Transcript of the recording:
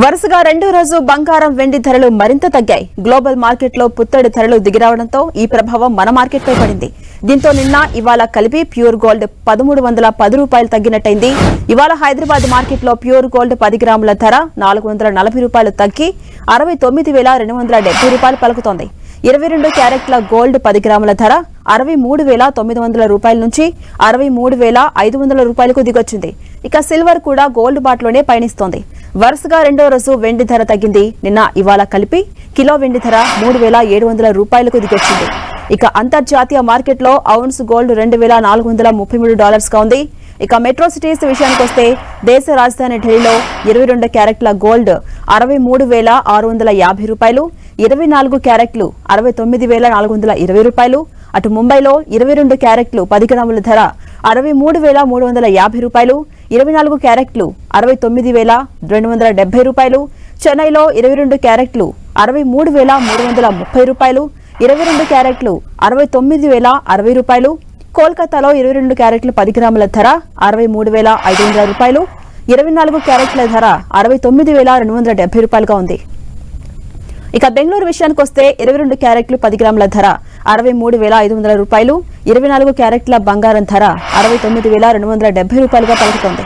వరుసగా రెండో రోజు బంగారం వెండి ధరలు మరింత తగ్గాయి. గ్లోబల్ మార్కెట్లో పుత్తడి ధరలు దిగిరావడంతో ఈ ప్రభావం మన మార్కెట్పై పడింది. దీంతో నిన్న ఇవాళ కలిపి ప్యూర్ గోల్డ్ పదమూడు వందల పది రూపాయలు తగ్గినట్టయింది. ఇవాళ హైదరాబాద్ మార్కెట్లో ప్యూర్ గోల్డ్ పది గ్రాముల ధర నాలుగు వందల నలభై రూపాయలు తగ్గి అరవై తొమ్మిది వేల రెండు వందల డెబ్బై రూపాయలు పలుకుతోంది. ఇరవై రెండు క్యారెట్ల గోల్డ్ పది గ్రాముల ధర అరవై మూడు వేల తొమ్మిది వందల రూపాయల నుంచి అరవై మూడు వేల ఐదు వందల రూపాయలకు దిగొచ్చింది. ఇక సిల్వర్ కూడా గోల్డ్ బాట్లోనే పయనిస్తోంది. వరుసగా రెండో రోజు వెండి ధర తగ్గింది. నిన్న ఇవాళ కలిపి కిలో వెండి ధర మూడు వేల ఏడు వందల రూపాయలకు దిగొచ్చింది. ఇక అంతర్జాతీయ మార్కెట్లో ఔన్స్ గోల్డ్ రెండు వేల నాలుగు వందల ముప్పై మూడు డాలర్స్గా ఉంది. ఇక మెట్రో సిటీస్ విషయానికి వస్తే దేశ రాజధాని ఢిల్లీలో ఇరవై రెండు క్యారెట్ల గోల్డ్ అరవై మూడు వేల ఆరు వందల యాభై రూపాయలు ఇరవై నాలుగు క్యారెట్లు అరవై తొమ్మిది వేల నాలుగు వందల ఇరవై రూపాయలు అటు ముంబైలో ఇరవై రెండు క్యారెట్లు పది గ్రాముల ధర అరవై మూడు వేల మూడు వందల యాభై రూపాయలు ఇరవై నాలుగు క్యారెట్లు అరవై తొమ్మిది వేల రెండు వందల డెబ్బై రూపాయలు. చెన్నైలో ఇరవై రెండు క్యారెట్లు అరవై మూడు వేల మూడు వందల ముప్పై రూపాయలు. ఇరవై రెండు క్యారెట్లు అరవై తొమ్మిది వేల అరవై రూపాయలు. కోల్కతాలో ఇరవై రెండు క్యారెట్లు పది గ్రాముల ధర అరవై మూడు వేల ఐదు వందల రూపాయలు. ఇరవై నాలుగు క్యారెట్ల ధర అరవై తొమ్మిది వేల రెండు వందల డెబ్బై రూపాయలుగా ఉంది. ఇక బెంగళూరు విషయానికి వస్తే ఇరవై రెండు క్యారెట్లు పది గ్రాముల ధర అరవై మూడు వేల ఐదు వందల రూపాయలు. ఇరవై నాలుగు క్యారెట్ల బంగారం ధర అరవై తొమ్మిది వేల రెండు వందల డెబ్బై రూపాయలుగా పలుకుతోంది.